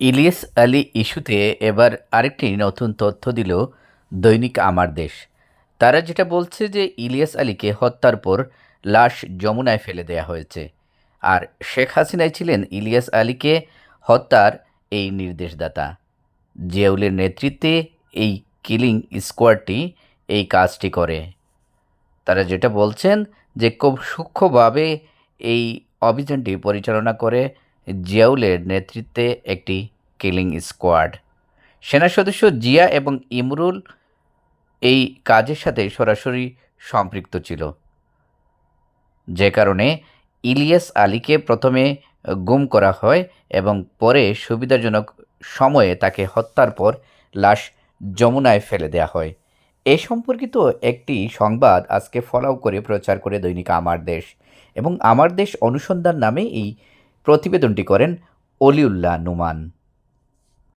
ইলিয়াস আলী ইস্যুতে এবার আরেকটি নতুন তথ্য দিল দৈনিক আমার দেশ। তারা যেটা বলছে যে ইলিয়াস আলীকে হত্যার পর লাশ যমুনায় ফেলে দেয়া হয়েছে। আর শেখ হাসিনাই ছিলেন ইলিয়াস আলীকে হত্যার এই নির্দেশদাতা। জিয়াউলের নেতৃত্বে এই কিলিং স্কোয়াডটি এই কাজটি করে। তারা যেটা বলছেন যে খুব সূক্ষ্মভাবে এই অভিযানটি পরিচালনা করে জিয়াউলের নেতৃত্বে একটি কিলিং স্কোয়াড সেনা সদস্য জিয়া এবং ইমরুল এই কাজের সাথে সরাসরি সম্পৃক্ত ছিল। যে কারণে ইলিয়াস আলীকে প্রথমে গুম করা হয় এবং পরে সুবিধাজনক সময়ে তাকে হত্যার পর লাশ যমুনায় ফেলে দেওয়া হয়। এ সম্পর্কিত একটি সংবাদ আজকে ফলাও করে প্রচার করে দৈনিক আমার দেশ এবং আমার দেশ অনুসন্ধান নামে এই প্রতিবেদনটি করেন অলিউল্লাহ নুমান।